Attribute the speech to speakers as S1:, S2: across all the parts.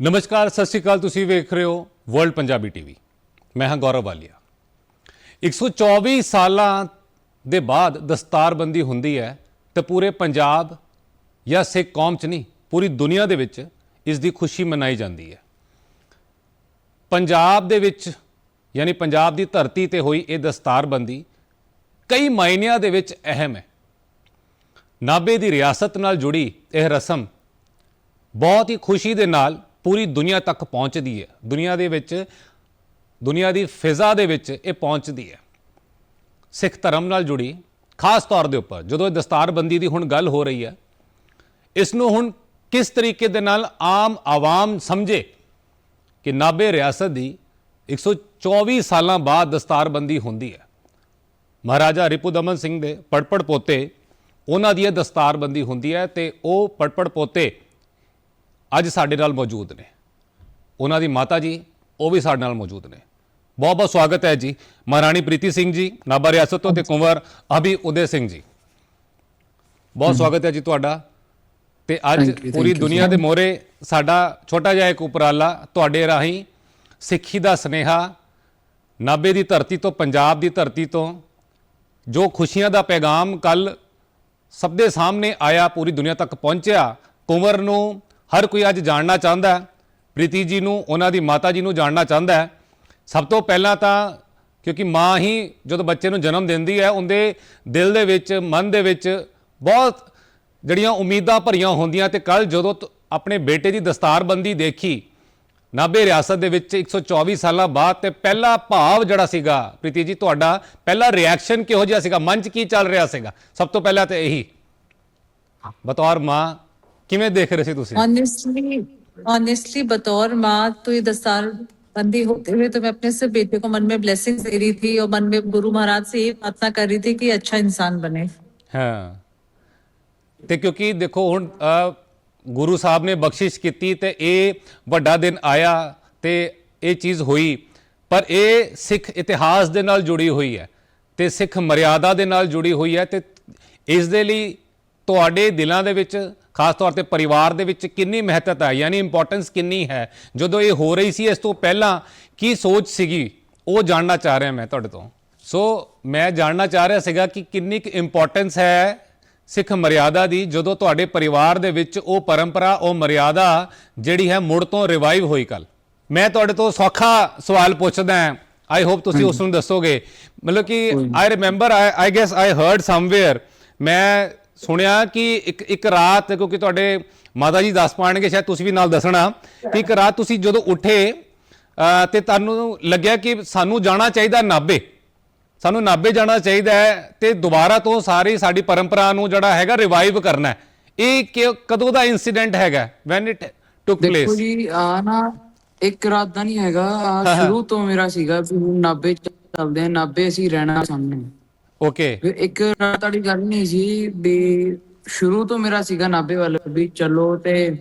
S1: ਨਮਸਕਾਰ, ਸਤਿ ਸ਼੍ਰੀ ਅਕਾਲ। ਤੁਸੀਂ ਵੇਖ ਰਹੇ ਹੋ ਵਰਲਡ ਪੰਜਾਬੀ ਟੀਵੀ। ਮੈਂ ਹਾਂ ਗੌਰਵ ਵਾਲੀਆ 124 ਸਾਲਾਂ ਦੇ ਬਾਅਦ ਦਸਤਾਰਬੰਦੀ ਹੁੰਦੀ ਹੈ ਤੇ ਪੂਰੇ ਪੰਜਾਬ ਜਾਂ ਸਿੱਖ ਕੌਮ ਚ ਨਹੀਂ, ਪੂਰੀ ਦੁਨੀਆ ਦੇ ਵਿੱਚ ਇਸ ਦੀ ਖੁਸ਼ੀ ਮਨਾਈ ਜਾਂਦੀ ਹੈ। ਪੰਜਾਬ ਦੇ ਵਿੱਚ, ਯਾਨੀ ਪੰਜਾਬ ਦੀ ਧਰਤੀ ਤੇ ਹੋਈ ਇਹ ਦਸਤਾਰਬੰਦੀ ਕਈ ਮਾਇਨਿਆਂ ਦੇ ਵਿੱਚ ਅਹਿਮ ਹੈ। ਨਾਭੇ ਦੀ ਰਿਆਸਤ ਨਾਲ ਜੁੜੀ ਇਹ ਰਸਮ ਬਹੁਤ ਹੀ ਖੁਸ਼ੀ ਦੇ ਨਾਲ ਪੂਰੀ ਦੁਨੀਆ ਤੱਕ ਪਹੁੰਚਦੀ ਹੈ। ਦੁਨੀਆ ਦੇ ਵਿੱਚ, ਦੁਨੀਆ ਦੀ ਫਿਜ਼ਾ ਦੇ ਵਿੱਚ ਇਹ ਪਹੁੰਚਦੀ ਹੈ। ਸਿੱਖ ਧਰਮ ਨਾਲ ਜੁੜੀ, ਖਾਸ ਤੌਰ ਦੇ ਉੱਪਰ, ਜਦੋਂ ਇਹ ਦਸਤਾਰਬੰਦੀ ਦੀ ਹੁਣ ਗੱਲ ਹੋ ਰਹੀ ਹੈ ਇਸ ਨੂੰ ਹੁਣ ਕਿਸ ਤਰੀਕੇ ਦੇ ਨਾਲ ਆਮ ਆਵਾਮ ਸਮਝੇ ਕਿ ਨਾਭੇ ਰਿਆਸਤ ਦੀ 124 ਸਾਲਾਂ ਬਾਅਦ ਦਸਤਾਰਬੰਦੀ ਹੁੰਦੀ ਹੈ। ਮਹਾਰਾਜਾ ਰਿਪੁਦਮਨ ਸਿੰਘ ਦੇ ਪੜਪੜ ਪੋਤੇ, ਉਹਨਾਂ ਦੀ ਇਹ ਦਸਤਾਰਬੰਦੀ ਹੁੰਦੀ ਹੈ ਤੇ ਉਹ ਪੜਪੜ ਪੋਤੇ ਅੱਜ ਸਾਡੇ ਨਾਲ ਮੌਜੂਦ ਨੇ। ਉਹਨਾਂ ਦੀ ਮਾਤਾ ਜੀ ਉਹ ਵੀ ਸਾਡੇ ਨਾਲ ਮੌਜੂਦ ਨੇ। ਬਹੁਤ ਬਹੁਤ ਸਵਾਗਤ ਹੈ ਜੀ। ਮਹਾਰਾਣੀ ਪ੍ਰੀਤੀ ਸਿੰਘ ਜੀ ਨਾਭਾ ਰਿਆਸਤ ਤੋਂ ਤੇ ਕੁੰਵਰ ਅਭੀ ਉਦੇ ਸਿੰਘ ਜੀ। ਬਹੁਤ ਸਵਾਗਤ ਹੈ ਜੀ ਤੁਹਾਡਾ। ਤੇ ਅੱਜ ਪੂਰੀ ਦੁਨੀਆ ਦੇ ਮੋਹਰੇ ਸਾਡਾ ਛੋਟਾ ਜਿਹਾ ਇੱਕ ਉਪਰਾਲਾ ਤੁਹਾਡੇ ਰਾਹੀਂ ਸਿੱਖੀ ਦਾ ਸਨੇਹਾ ਨਾਭੇ ਦੀ ਧਰਤੀ ਤੋਂ ਪੰਜਾਬ ਦੀ ਧਰਤੀ ਤੋਂ ਜੋ ਖੁਸ਼ੀਆਂ ਦਾ ਪੈਗਾਮ ਕੱਲ ਸਭ ਦੇ ਸਾਹਮਣੇ ਆਇਆ ਪੂਰੀ ਦੁਨੀਆ ਤੱਕ ਪਹੁੰਚਿਆ ਕੁੰਵਰ ਨੂੰ ਹਰ ਕੋਈ ਅੱਜ ਜਾਣਨਾ ਚਾਹੁੰਦਾ ਹੈ, ਪ੍ਰੀਤੀ ਜੀ ਨੂੰ, ਉਹਨਾਂ ਦੀ ਮਾਤਾ ਜੀ ਨੂੰ ਜਾਣਨਾ ਚਾਹੁੰਦਾ ਹੈ। ਸਭ ਤੋਂ ਪਹਿਲਾਂ ਤਾਂ ਕਿਉਂਕਿ ਮਾਂ ਹੀ ਜਦੋਂ ਬੱਚੇ ਨੂੰ ਜਨਮ ਦਿੰਦੀ ਹੈ, ਉਹਦੇ ਦਿਲ ਦੇ ਵਿੱਚ, ਮਨ ਦੇ ਵਿੱਚ ਬਹੁਤ ਜਿਹੜੀਆਂ ਉਮੀਦਾਂ ਭਰੀਆਂ ਹੁੰਦੀਆਂ ਤੇ ਕੱਲ ਜਦੋਂ ਤ- ਆਪਣੇ ਬੇਟੇ ਦੀ ਦਸਤਾਰਬੰਦੀ ਦੇਖੀ, ਨਾਭੇ ਰਿਆਸਤ ਦੇ ਵਿੱਚ 124 ਸਾਲਾਂ ਬਾਅਦ ਤੇ ਪਹਿਲਾ ਭਾਵ ਜਿਹੜਾ ਸੀਗਾ, ਪ੍ਰੀਤੀ ਜੀ ਤੁਹਾਡਾ ਪਹਿਲਾ ਰਿਐਕਸ਼ਨ ਕਿਹੋ ਜਿਹਾ ਸੀਗਾ? ਮਨ 'ਚ ਕੀ ਚੱਲ ਰਿਹਾ ਸੀਗਾ? ਸਭ ਤੋਂ ਪਹਿਲਾਂ ਤੇ ਇਹੀ। ਬਤੌਰ ਮਾਂ ਕਿਵੇਂ ਦੇਖ ਰਹੇ ਸੀ ਤੁਸੀਂ
S2: ऑनेस्टली ऑनेस्टली बतौर माँ तो ये दस्तार बंदी होते हुए तो मैं अपने से बेटे को मन में ब्लेसिंग दे रही थी और मन में गुरु महाराज से ये प्रार्थना कर रही थी कि अच्छा इंसान बने
S1: ਹਾਂ ਤੇ ਕਿਉਂਕਿ ਦੇਖੋ ਹੁਣ ਅ, ਗੁਰੂ ਸਾਹਿਬ ਨੇ ਬਖਸ਼ਿਸ਼ ਕੀਤੀ ਤੇ ਇਹ ਵੱਡਾ ਦਿਨ ਆਇਆ ਤੇ ਇਹ ਚੀਜ਼ ਹੋਈ ਪਰ ਇਹ ਸਿੱਖ ਇਤਿਹਾਸ ਦੇ ਨਾਲ ਜੁੜੀ ਹੋਈ ਹੈ ਤੇ ਸਿੱਖ ਮਰਿਆਦਾ ਦੇ ਨਾਲ ਜੁੜੀ ਹੋਈ ਹੈ ਤੇ ਇਸ ਦੇ ਲਈ ਤੁਹਾਡੇ ਦਿਲਾਂ ਦੇ ਵਿੱਚ ਖਾਸ ਤੌਰ ਤੇ ਪਰਿਵਾਰ ਦੇ ਵਿੱਚ ਕਿੰਨੀ ਮਹੱਤਤਾ ਹੈ? ਯਾਨੀ ਇੰਪੋਰਟੈਂਸ ਕਿੰਨੀ ਹੈ? ਜਦੋਂ ਇਹ ਹੋ ਰਹੀ ਸੀ ਇਸ ਤੋਂ ਪਹਿਲਾਂ ਕੀ ਸੋਚ ਸੀਗੀ? ਉਹ ਜਾਣਨਾ ਚਾਹ ਰਿਹਾ ਮੈਂ ਤੁਹਾਡੇ ਤੋਂ। ਸੋ ਮੈਂ ਜਾਣਨਾ ਚਾਹ ਰਿਹਾ ਸੀਗਾ ਕਿ ਕਿੰਨੀ ਕੁ ਇੰਪੋਰਟੈਂਸ ਹੈ ਸਿੱਖ ਮਰਿਆਦਾ ਦੀ ਜਦੋਂ ਤੁਹਾਡੇ ਪਰਿਵਾਰ ਦੇ ਵਿੱਚ ਉਹ ਪਰੰਪਰਾ ਉਹ ਮਰਿਆਦਾ ਜਿਹੜੀ ਹੈ ਮੁੜ ਤੋਂ ਰਿਵਾਈਵ ਹੋਈ ਕੱਲ ਮੈਂ ਤੁਹਾਡੇ ਤੋਂ ਸੌਖਾ ਸਵਾਲ ਪੁੱਛਦਾ ਹਾਂ। ਆਈ ਹੋਪ ਤੁਸੀਂ ਉਸ ਨੂੰ ਦੱਸੋਗੇ। ਮਤਲਬ ਕਿ I remember I guess I heard somewhere ਮੈਂ ਸੁਣਿਆ ਕਿ ਇੱਕ ਇੱਕ ਰਾਤ ਕਿਉਂਕਿ ਤੁਹਾਡੇ ਮਾਤਾ ਜੀ ਦੱਸ ਪਾਣਗੇ ਸ਼ਾਇਦ ਤੁਸੀਂ ਵੀ ਨਾਲ ਦੱਸਣਾ ਕਿ ਇੱਕ ਰਾਤ ਤੁਸੀਂ ਜਦੋਂ ਉੱਠੇ ਅਹ, ਤੇ ਤੁਹਾਨੂੰ ਲੱਗਿਆ ਕਿ ਸਾਨੂੰ ਜਾਣਾ ਚਾਹੀਦਾ ਨਾਭੇ। ਸਾਨੂੰ ਨਾਭੇ ਜਾਣਾ ਚਾਹੀਦਾ ਹੈ ਤੇ ਦੁਬਾਰਾ ਤੋਂ ਸਾਰੀ ਸਾਡੀ ਪਰੰਪਰਾ ਨੂੰ ਜਿਹੜਾ ਹੈਗਾ ਰਿਵਾਈਵ ਕਰਨਾ ਹੈ। ਇਹ ਕਿ- ਕਦੋਂ ਦਾ ਇਨਸੀਡੈਂਟ ਹੈਗਾ? ਵੈਨ ਇਟ ਟੁਕ
S3: ਦੇਖੋ
S1: ਪਲੇਸ
S3: ਜੀ ਆ ਨਾ ਇੱਕ ਰਾਤ ਦਾ ਨਹੀਂ ਹੈਗਾ ਆਹ ਸ਼ੁਰੂ ਤੋਂ ਮੇਰਾ ਸੀਗਾ ਵੀ ਹੁਣ ਨਾਭੇ ਚੱਲਦੇ ਆ ਨਾਭੇ ਅਸੀਂ ਰਹਿਣਾ ਸਾਹਮਣੇ
S1: ਓਕੇ
S3: ਇੱਕ ਰਾਤ ਵਾਲੀ ਗੱਲ ਨਹੀਂ ਸੀ ਵੀ ਸ਼ੁਰੂ ਤੋਂ ਮੇਰਾ ਸੀਗਾ ਨਾਭੇ ਵੱਲ ਵੀ ਚਲੋ ਤੇ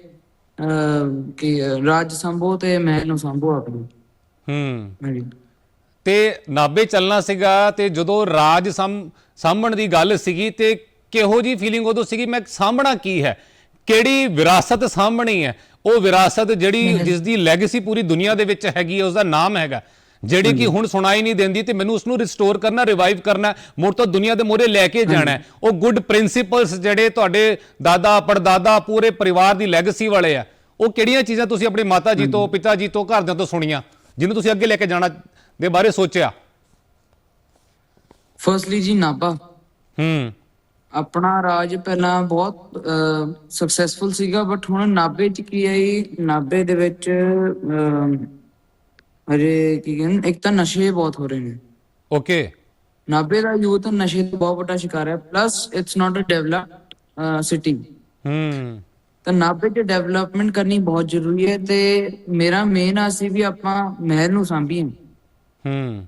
S3: ਕਿ ਰਾਜ ਸੰਭੋ ਤੇ ਮੈਂ ਨੂੰ ਸੰਭੋ ਆਪਣੀ।
S1: ਹੂੰ। ਤੇ ਨਾਭੇ ਚੱਲਣਾ ਸੀਗਾ ਤੇ ਜਦੋਂ ਰਾਜ ਸਾਂਭ- ਸਾਂਭਣ ਦੀ ਗੱਲ ਸੀਗੀ ਤੇ ਕਿਹੋ ਜੀ ਫੀਲਿੰਗ ਉਦੋਂ ਸੀਗੀ ਮੈਂ ਸਾਂਭਣਾ ਕੀ ਹੈ? ਕਿਹੜੀ ਵਿਰਾਸਤ ਸਾਂਭਣੀ ਹੈ? ਉਹ ਵਿਰਾਸਤ ਜਿਹੜੀ ਜਿਸ ਦੀ ਲੈਗੇਸੀ ਪੂਰੀ ਦੁਨੀਆ ਦੇ ਵਿੱਚ ਹੈਗੀ ਹੈ ਉਸ ਦਾ ਨਾਮ ਹੈਗਾ। ਜਿਹੜੀ ਕਿ ਹੁਣ ਸੁਣਾਈ ਨਹੀਂ ਦਿੰਦੀ ਤੇ ਮੈਨੂੰ ਉਸ ਨੂੰ ਰਿਸਟੋਰ ਕਰਨਾ ਰਿਵਾਈਵ ਕਰਨਾ ਮੁੜ ਤੋਂ ਦੁਨੀਆ ਦੇ ਮੋਰੇ ਲੈ ਕੇ ਜਾਣਾ। ਉਹ ਗੁੱਡ ਪ੍ਰਿੰਸੀਪਲਸ ਜਿਹੜੇ ਤੁਹਾਡੇ ਦਾਦਾ ਪੜਦਾਦਾ ਪੂਰੇ ਪਰਿਵਾਰ ਦੀ ਲੈਗੇਸੀ ਵਾਲੇ ਆ ਉਹ ਕਿਹੜੀਆਂ ਚੀਜ਼ਾਂ ਤੁਸੀਂ ਆਪਣੀ ਮਾਤਾ ਜੀ ਤੋਂ ਪਿਤਾ ਜੀ ਤੋਂ ਘਰਦਿਆਂ ਤੋਂ ਸੁਣੀਆਂ ਜਿਹਨੂੰ ਤੁਸੀਂ ਅੱਗੇ ਲੈ ਕੇ ਜਾਣਾ ਦੇ ਬਾਰੇ ਸੋਚਿਆ?
S3: ਫਰਸਟਲੀ ਜੀ ਨਾਭਾ।
S1: ਹੂੰ।
S3: ਆਪਣਾ ਰਾਜ ਪਹਿਲਾਂ ਬਹੁਤ ਸਕਸੈਸਫੁਲ ਸੀਗਾ ਬਟ ਹੁਣ ਨਾਭੇ ਚ ਕੀ ਹੈ ਜੀ, ਨਾਭੇ ਦੇ ਵਿੱਚ ਹਜੇ ਕੀ ਕਹਿੰਦੇ ਇੱਕ ਤਾਂ ਨਸ਼ੇ ਬਹੁਤ ਹੋ ਰਹੇ ਨੇ।
S1: ਓਕੇ
S3: ਨਾਭੇ ਦਾ ਯੂਥ ਨਸ਼ੇ ਦਾ ਬਹੁਤ ਵੱਡਾ ਸ਼ਿਕਾਰ ਹੈ plus it's not a develop city
S1: ਹੂੰ।
S3: ਤਾਂ ਨਾਭੇ 'ਚ ਡਿਵੈਲਪਮੈਂਟ ਕਰਨੀ ਬਹੁਤ ਜ਼ਰੂਰੀ ਹੈ ਤੇ ਮੇਰਾ ਮੇਨ ਆ ਸੀ ਵੀ ਆਪਾਂ ਮਹਿਲ ਨੂੰ ਸਾਂਭੀਏ।
S1: ਹੂੰ।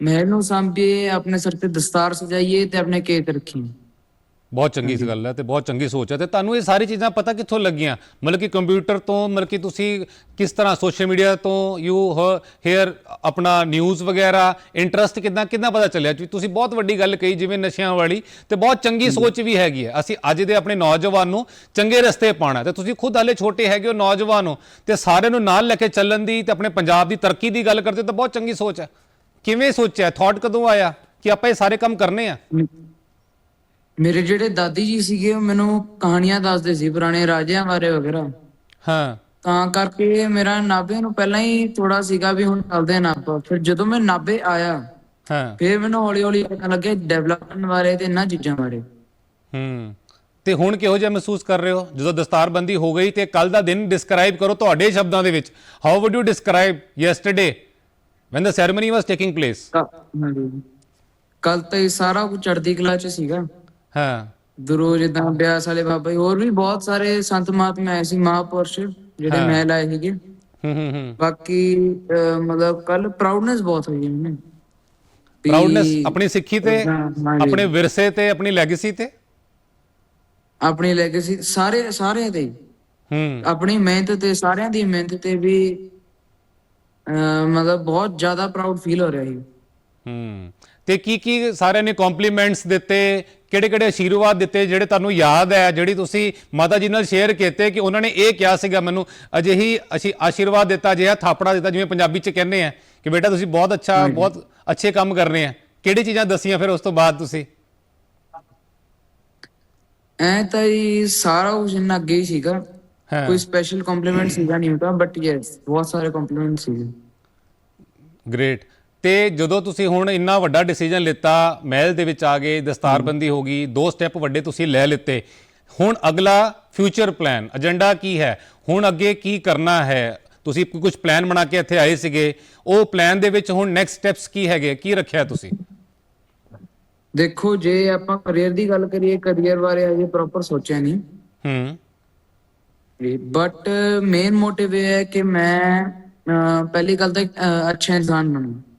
S3: ਮਹਿਲ ਨੂੰ ਸਾਂਭੀਏ ਆਪਣੇ ਸਿਰ ਤੇ ਦਸਤਾਰ ਸਜਾਈਏ ਤੇ ਆਪਣੇ ਕੇਤ ਰੱਖੀਏ।
S1: ਬਹੁਤ ਚੰਗੀ ਗੱਲ ਹੈ ਤੇ ਬਹੁਤ ਚੰਗੀ ਸੋਚ ਹੈ ਤੇ ਤੁਹਾਨੂੰ ਇਹ ਸਾਰੀ ਚੀਜ਼ਾਂ ਪਤਾ ਕਿੱਥੋਂ ਲੱਗੀਆਂ? ਮਤਲਬ ਕਿ ਕੰਪਿਊਟਰ ਤੋਂ ਮਤਲਬ ਕਿ ਤੁਸੀਂ ਕਿਸ ਤਰ੍ਹਾਂ ਸੋਸ਼ਲ ਮੀਡੀਆ ਤੋਂ ਯੂ ਹੇਅਰ ਆਪਣਾ ਨਿਊਜ਼ ਵਗੈਰਾ ਇੰਟਰਸਟ ਕਿਦਾਂ ਕਿਦਾਂ ਪਤਾ ਚੱਲਿਆ? ਜੀ ਤੁਸੀਂ ਬਹੁਤ ਵੱਡੀ ਗੱਲ ਕਹੀ ਜਿਵੇਂ ਨਸ਼ਿਆਂ ਵਾਲੀ ਤੇ ਬਹੁਤ ਚੰਗੀ ਸੋਚ ਵੀ ਹੈਗੀ ਹੈ। ਅਸੀਂ ਅੱਜ ਦੇ ਆਪਣੇ ਨੌਜਵਾਨ ਨੂੰ ਚੰਗੇ ਰਸਤੇ ਪਾਉਣਾ ਤੇ ਤੁਸੀਂ ਖੁਦ ਹਾਲੇ ਛੋਟੇ ਹੈਗੇ ਹੋ ਨੌਜਵਾਨ ਹੋ ਤੇ ਸਾਰਿਆਂ ਨੂੰ ਨਾਲ ਲੈ ਕੇ ਚੱਲਣ ਦੀ ਤੇ ਆਪਣੇ ਪੰਜਾਬ ਦੀ ਤਰੱਕੀ ਦੀ ਗੱਲ ਕਰਦੇ ਤਾਂ ਬਹੁਤ ਚੰਗੀ ਸੋਚ ਹੈ। ਕਿਵੇਂ ਸੋਚਿਆ? ਥਾਟ ਕਦੋਂ ਆਇਆ ਕਿ ਆਪਾਂ ਇਹ ਸਾਰੇ ਕੰਮ ਕਰਨੇ ਆ?
S3: ਮੇਰੇ ਜਿਹੜੇ ਦਾਦੀ ਜੀ ਸੀਗੇ ਉਹ ਮੈਨੂੰ ਕਹਾਣੀਆਂ ਦੱਸਦੇ ਸੀ ਪੁਰਾਣੇ ਰਾਜਿਆਂ ਬਾਰੇ ਵਗੈਰਾ।
S1: ਹਾਂ।
S3: ਤਾਂ ਕਰਕੇ ਮੇਰਾ ਨਾਭੇ ਨੂੰ ਪਹਿਲਾਂ ਹੀ ਥੋੜਾ ਸੀਗਾ ਵੀ ਹੁਣ ਚੱਲਦੇ ਆ ਨਾਭਾ ਫਿਰ ਜਦੋਂ ਮੈਂ ਨਾਭੇ ਆਇਆ
S1: ਹਾਂ।
S3: ਫਿਰ ਮੈਨੂੰ ਹੌਲੀ ਹੌਲੀ ਪਤਾ ਲੱਗਿਆ ਡਿਵੈਲਪਮੈਂਟ ਬਾਰੇ ਤੇ ਇਹਨਾਂ ਚੀਜ਼ਾਂ ਬਾਰੇ।
S1: ਹੂੰ। ਤੇ ਹੁਣ ਕਿਹੋ ਜਿਹਾ ਮਹਿਸੂਸ ਕਰ ਰਹੇ ਹੋ? ਜਦੋਂ ਦਸਤਾਰਬੰਦੀ ਹੋ ਗਈ ਤੇ ਕੱਲ ਦਾ ਦਿਨ ਡਿਸਕ੍ਰਾਈਬ ਕਰੋ ਤੁਹਾਡੇ ਸ਼ਬਦਾਂ ਦੇ ਵਿੱਚ। How would you describe yesterday when the ceremony was taking place?
S3: ਕੱਲ ਤਾਂ ਇਹ ਸਾਰਾ ਕੁਝ ਚੜ੍ਹਦੀ ਕਲਾ ਚ ਸੀਗਾ।
S1: ਹਾਂ।
S3: ਗੁਰੂ ਜਿੱਦਾਂ ਬਿਆਸ ਵਾਲੇ ਬਾਬਾ ਜੀ ਹੋਰ ਵੀ ਬਹੁਤ ਸਾਰੇ ਸੰਤ ਮਹਾਤਮਾ ਆਏ ਸੀ ਮਹਾਪੁਰਸ਼ ਜਿਹੜੇ
S1: ਹਾਂ।
S3: ਮਹਿਲ ਆਏ ਸੀਗੇ।
S1: ਹੂੰ ਹੂੰ ਹੂੰ।
S3: ਬਾਕੀ ਅਹ, ਮਤਲਬ ਕੱਲ ਪ੍ਰਾਊਡਨੈਸ ਬਹੁਤ ਹੋਈ ਮੈਨੂੰ
S1: ਪ੍ਰਾਊਡਨੈਸ ਆਪਣੀ ਸਿੱਖੀ ਤੇ। ਆਪਣੇ ਵਿਰਸੇ ਤੇ ਆਪਣੀ ਲੈਗੇਸੀ ਤੇ?
S3: ਆਪਣੀ ਲੈਗੇਸੀ ਸਾਰੇ ਸਾਰਿਆਂ ਦੇ ਹੀ।
S1: ਹੂੰ
S3: ਆਪਣੀ ਮਿਹਨਤ ਤੇ ਸਾਰਿਆਂ ਦੀ ਮਿਹਨਤ ਤੇ ਵੀ ਅਹ, ਮਤਲਬ ਬਹੁਤ ਜ਼ਿਆਦਾ ਪ੍ਰਾਊਡ ਫੀਲ ਹੋ ਰਿਹਾ ਸੀ।
S1: ਹੂੰ। ਤੇ ਕੀ ਕੀ ਸਾਰਿਆਂ ਨੇ ਕੰਪਲੀਮੈਂਟਸ ਦਿੱਤੇ? ਕਿਹੜੇ ਕਿਹੜੇ ਆਸ਼ੀਰਵਾਦ ਦਿੱਤੇ ਜਿਹੜੇ ਤੁਹਾਨੂੰ ਯਾਦ ਹੈ ਜਿਹੜੀ ਤੁਸੀਂ ਮਾਤਾ ਜੀ ਨਾਲ ਸ਼ੇਅਰ ਕੀਤੇ ਕਿ ਉਹਨਾਂ ਨੇ ਇਹ ਕਿਹਾ ਸੀਗਾ ਮੈਨੂੰ ਅਜਿਹੀ ਅਸੀਂ ਆਸ਼ੀਰਵਾਦ ਦਿੱਤਾ ਅਜਿਹਾ ਥਾਪੜਾ ਦਿੱਤਾ ਜਿਵੇਂ ਪੰਜਾਬੀ ਚ ਕਹਿੰਦੇ ਆ ਕਿ ਬੇਟਾ ਤੁਸੀਂ ਬਹੁਤ ਅੱਛਾ ਬਹੁਤ ਅੱਛੇ ਕੰਮ ਕਰ ਰਹੇ ਆ। ਕਿਹੜੀ ਚੀਜ਼ਾਂ ਦਸੀਆਂ ਫਿਰ ਉਸ ਤੋਂ ਬਾਅਦ ਤੁਸੀਂ?
S3: ਐ ਤਾਂ ਹੀ ਸਾਰਾ ਕੁਝ ਇੰਨਾ ਅੱਗੇ ਹੀ ਸੀਗਾ। ਕੋਈ ਸਪੈਸ਼ਲ ਕੰਪਲੀਮੈਂਟ ਸੀਗਾ ਨਹੀਂ ਹੁੰਦਾ ਬਟ ਯੈਸ ਬਹੁਤ ਸਾਰੇ ਕੰਪਲੀਮੈਂਟ ਸੀਗੇ।
S1: ਗ੍ਰੇਟ ਤੇ ਜਦੋਂ ਤੁਸੀਂ ਹੁਣ ਇੰਨਾ ਵੱਡਾ ਡਿਸੀਜਨ ਲਿੱਤਾ ਮਹਿਲ ਦੇ ਵਿੱਚ ਆ ਗਏ ਦਸਤਾਰਬੰਦੀ ਹੋ ਗਈ ਦੋ ਸਟੈਪ ਵੱਡੇ ਤੁਸੀਂ ਲੈ ਲਿੱਤੇ। ਹੁਣ ਅਗਲਾ ਫਿਊਚਰ ਪਲਾਨ ਏਜੰਡਾ ਕੀ ਹੈ? ਹੁਣ ਅੱਗੇ ਕੀ ਕਰਨਾ ਹੈ? ਤੁਸੀਂ ਕੁਝ ਪਲਾਨ ਬਣਾ ਕੇ ਇੱਥੇ ਆਏ ਸੀਗੇ। ਉਹ ਪਲਾਨ ਦੇ ਵਿੱਚ ਹੁਣ ਨੈਕਸਟ ਸਟੈਪਸ ਕੀ ਹੈਗੇ? ਕੀ ਰੱਖਿਆ ਤੁਸੀਂ?
S3: ਦੇਖੋ ਜੇ ਆਪਾਂ ਕਰੀਅਰ ਦੀ ਗੱਲ ਕਰੀਏ ਕਰੀਅਰ ਬਾਰੇ ਅਜੇ ਪ੍ਰੋਪਰ ਸੋਚਿਆ ਨਹੀਂ।
S1: ਹੂੰ।
S3: ਬਟ ਮੇਨ ਮੋਟਿਵ ਇਹ ਹੈ ਕਿ ਮੈਂ ਪਹਿਲੀ ਗੱਲ ਤਾਂ ਅੱਛਾ ਇਨਸਾਨ ਬਣਾਂ।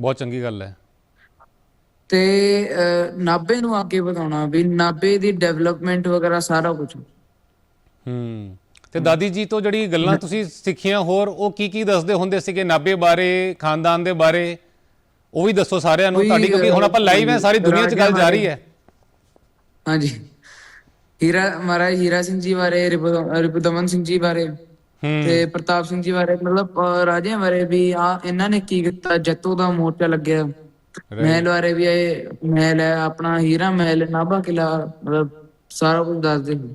S1: ਬਹੁਤ ਚੰਗੀ ਗੱਲ ਹੈ।
S3: ਤੇ ਨਾਭੇ ਨੂੰ ਅੱਗੇ ਵਧਾਉਣਾ ਵੀ ਨਾਭੇ ਦੀ ਡਿਵੈਲਪਮੈਂਟ ਵਗੈਰਾ ਸਾਰਾ ਕੁਝ
S1: ਹੂੰ ਤੇ ਦਾਦੀ ਜੀ ਤੋਂ ਜਿਹੜੀ ਗੱਲਾਂ ਤੁਸੀਂ ਸਿੱਖੀਆਂ ਹੋਰ ਉਹ ਕੀ ਕੀ ਦੱਸਦੇ ਹੁੰਦੇ ਸੀਗੇ ਨਾਬੇ ਬਾਰੇ ਖਾਨਦਾਨ ਦੇ ਬਾਰੇ? ਉਹ ਵੀ ਦੱਸੋ ਸਾਰਿਆਂ ਨੂੰ। ਤੁਹਾਡੀ ਕਿਉਂਕਿ ਹੁਣ ਆਪਾਂ ਲਾਈਵ ਹੈ ਸਾਰੀ ਦੁਨੀਆ 'ਚ ਗੱਲ ਜਾ ਰਹੀ ਹੈ।
S3: ਹਾਂਜੀ। ਹੀਰਾ ਮਹਾਰਾਜ ਹੀਰਾ ਸਿੰਘ ਜੀ ਬਾਰੇ ਰਿਪੂ- ਰਿਪੁਦਮਨ ਸਿੰਘ ਜੀ ਬਾਰੇ। ਤੇ ਪ੍ਰਤਾਪ ਸਿੰਘ ਜੀ ਬਾਰੇ ਮਤਲਬ ਰਾਜਿਆਂ ਬਾਰੇ ਵੀ ਆ ਇਹਨਾਂ ਨੇ ਕੀ ਕੀਤਾ? ਜੱਤੋ ਦਾ ਮੋਰਚਾ ਲੱਗਿਆ। ਮਹਿਲ ਬਾਰੇ ਵੀ ਇਹ ਮਹਿਲ ਹੈ ਆਪਣਾ ਹੀਰਾ ਮਹਿਲ ਨਾਭਾ ਕਿਲਾ ਮਤਲਬ ਸਾਰਾ ਕੁਝ ਦੱਸਦੇ ਨੇ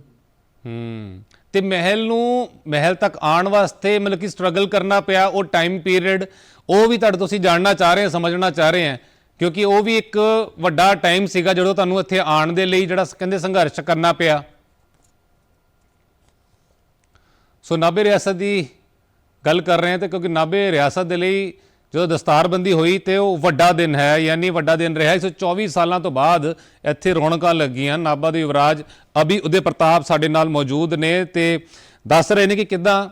S1: ਹੂੰ। ਤੇ ਮਹਿਲ ਨੂੰ ਮਹਿਲ ਤੱਕ ਆਉਣ ਵਾਸਤੇ ਮਤਲਬ ਕਿ ਸਟਰਗਲ ਕਰਨਾ ਪਿਆ ਉਹ ਟਾਈਮ ਪੀਰੀਅਡ ਉਹ ਵੀ ਤੁਹਾਡੇ ਤੋਂ ਅਸੀਂ ਜਾਣਨਾ ਚਾਹ ਰਹੇ ਹਾਂ ਸਮਝਣਾ ਚਾਹ ਰਹੇ ਹਾਂ। ਕਿਉਂਕਿ ਉਹ ਵੀ ਇੱਕ ਵੱਡਾ ਟਾਈਮ ਸੀਗਾ ਜਦੋਂ ਤੁਹਾਨੂੰ ਇੱਥੇ ਆਉਣ ਦੇ ਲਈ ਜਿਹੜਾ ਕਹਿੰਦੇ ਸੰਘਰਸ਼ ਕਰਨਾ ਪਿਆ। ਸੋ ਨਾਭੇ ਰਿਆਸਤ ਦੀ ਗੱਲ ਕਰ ਰਹੇ ਹਾਂ ਤੇ ਕਿਉਂਕਿ ਨਾਭੇ ਰਿਆਸਤ ਦੇ ਲਈ ਜਦੋਂ ਦਸਤਾਰਬੰਦੀ ਹੋਈ ਤੇ ਉਹ ਵੱਡਾ ਦਿਨ ਹੈ, ਯਾਨੀ ਵੱਡਾ ਦਿਨ ਰਿਹਾ। 124 ਸਾਲਾਂ ਤੋਂ ਬਾਅਦ ਇੱਥੇ ਰੌਣਕਾਂ ਲੱਗੀਆਂ। ਨਾਭਾ ਦੇ ਯੁਵਰਾਜ ਅਭੀ ਉਦੇ ਪ੍ਰਤਾਪ ਸਾਡੇ ਨਾਲ ਮੌਜੂਦ ਨੇ ਤੇ ਦੱਸ ਰਹੇ ਨੇ ਕਿ ਕਿੱਦਾਂ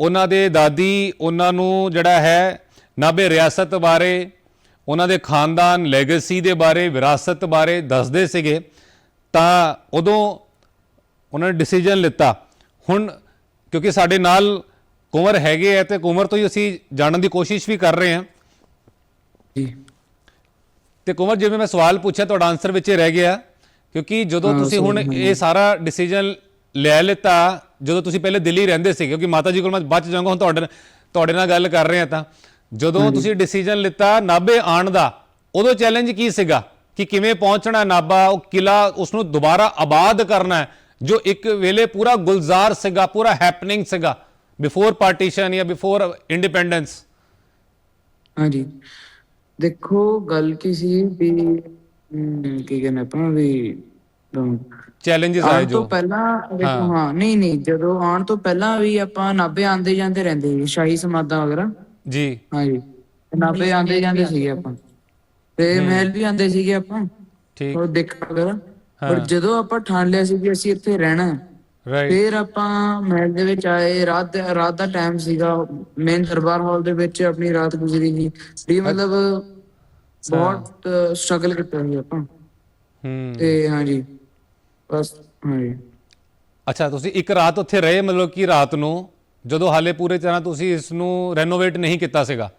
S1: ਉਹਨਾਂ ਦੇ ਦਾਦੀ, ਉਹਨਾਂ ਨੂੰ ਜਿਹੜਾ ਹੈ ਨਾਭੇ ਰਿਆਸਤ ਬਾਰੇ, ਉਹਨਾਂ ਦੇ ਖਾਨਦਾਨ ਲੈਗੇਸੀ ਦੇ ਬਾਰੇ, ਵਿਰਾਸਤ ਬਾਰੇ ਦੱਸਦੇ ਸੀਗੇ। ਤਾਂ ਉਦੋਂ ਉਹਨਾਂ ਨੇ ਡਿਸੀਜਨ ਲਿੱਤਾ। ਹੁਣ ਕਿਉਂਕਿ ਸਾਡੇ ਨਾਲ ਕੁੰਵਰ ਹੈਗੇ ਆ ਤੇ ਕੁੰਵਰ ਤੋਂ ਹੀ ਅਸੀਂ ਜਾਣਨ ਦੀ ਕੋਸ਼ਿਸ਼ ਵੀ ਕਰ ਰਹੇ ਹਾਂ।
S3: ਜੀ।
S1: ਤੇ ਕੁੰਵਰ ਜਿਵੇਂ ਮੈਂ ਸਵਾਲ ਪੁੱਛਿਆ ਤੁਹਾਡਾ ਆਨਸਰ ਵਿੱਚ ਹੀ ਰਹਿ ਗਿਆ ਕਿਉਂਕਿ ਜਦੋਂ ਤੁਸੀਂ ਹੁਣ ਇਹ ਸਾਰਾ ਡਿਸੀਜਨ ਲੈ ਲਿੱਤਾ ਜਦੋਂ ਤੁਸੀਂ ਪਹਿਲੇ ਦਿੱਲੀ ਰਹਿੰਦੇ ਸੀ ਕਿਉਂਕਿ ਮਾਤਾ ਜੀ ਕੋਲ ਮੈਂ ਬਾਅਦ ਚ ਜਾਊਂਗਾ ਹੁਣ ਤੁਹਾਡੇ ਤੁਹਾਡੇ ਨਾਲ ਗੱਲ ਕਰ ਰਹੇ ਹਾਂ ਤਾਂ। ਜਦੋਂ ਤੁਸੀਂ ਡਿਸੀਜਨ ਲਿੱਤਾ ਨਾਭੇ ਆਉਣ ਦਾ ਉਦੋਂ ਚੈਲੰਜ ਕੀ ਸੀਗਾ? ਕਿ ਕਿਵੇਂ ਪਹੁੰਚਣਾ ਨਾਭਾ ਉਹ ਕਿਲਾ ਉਸ ਨੂੰ ਦੁਬਾਰਾ ਆਬਾਦ ਕਰਨਾ ਹੈ? ਜੋ ਇੱਕ ਵੇਲੇ ਪੂਰਾ ਗੁਲਜ਼ਾਰ ਸੀਗਾ ਪੂਰਾ ਹੈਪਨਿੰਗ ਸੀਗਾ ਬਿਫੋਰ ਪਾਰਟੀਸ਼ਨ ਜਾਂ ਬਿਫੋਰ ਇੰਡੀਪੈਂਡੈਂਸ
S3: ਹਾਂਜੀ। ਦੇਖੋ ਗੱਲ ਕੀ ਸੀ ਵੀ ਕੀ ਕਹਿੰਦੇ ਆਪਾਂ ਵੀ
S1: ਚੈਲੰਜਸ ਆਏ ਜੋ।
S3: ਤੋਂ ਪਹਿਲਾਂ ਦੇਖੋ ਹਾਂ। ਨਹੀਂ ਨਹੀਂ ਜਦੋਂ ਆਉਣ ਤੋਂ ਪਹਿਲਾਂ ਵੀ ਆਪਾਂ ਨਾਭੇ ਆਂਦੇ ਜਾਂਦੇ ਰਹਿੰਦੇ ਸੀ ਸ਼ਾਹੀ ਸਮਾਧਾਂ ਵਗੈਰਾ।
S1: ਜੀ।
S3: ਹਾਂਜੀ। ਨਾਭੇ ਆਂਦੇ ਜਾਂਦੇ ਸੀਗੇ ਆਪਾਂ। ਤੇ ਮਹਿਲ ਵੀ ਆਂਦੇ ਸੀਗੇ ਆਪਾਂ।
S1: ਠੀਕ।
S3: ਉਹ ਦੇਖ ਵਗੈਰਾ। ਪਰ ਜਦੋਂ ਆਪਾਂ ਠਾਣ ਲਿਆ ਸੀ ਕਿ ਅਸੀਂ ਇੱਥੇ ਰਹਿਣਾ
S1: ਰਾਈਟ
S3: ਫਿਰ ਆਪਾਂ ਮਹਿਲ ਦੇ ਵਿੱਚ ਆਏ ਰਾਤ ਰਾਤ ਦਾ ਟਾਈਮ ਸੀਗਾ ਮੇਨ ਦਰਬਾਰ ਹਾਲ ਦੇ ਵਿੱਚ ਆਪਣੀ ਰਾਤ ਗੁਜ਼ਰੀ ਸੀ। ਵੀ ਮਤਲਬ ਬਹੁਤ ਸਟਰਗਲ ਕੀਤਾ ਸੀ ਆਪਾਂ।
S1: ਹੂੰ।
S3: ਤੇ ਹਾਂਜੀ ਬਸ ਹਾਂਜੀ।
S1: ਅੱਛਾ ਤੁਸੀਂ ਇੱਕ ਰਾਤ ਉੱਥੇ ਰਹੇ ਮਤਲਬ ਕਿ ਰਾਤ ਨੂੰ ਜਦੋਂ ਹਾਲੇ ਪੂਰੇ ਤਰ੍ਹਾਂ ਤੁਸੀਂ ਇਸ ਨੂੰ ਰੈਨੋਵੇਟ ਨਹੀਂ ਕੀਤਾ ਸੀਗਾ?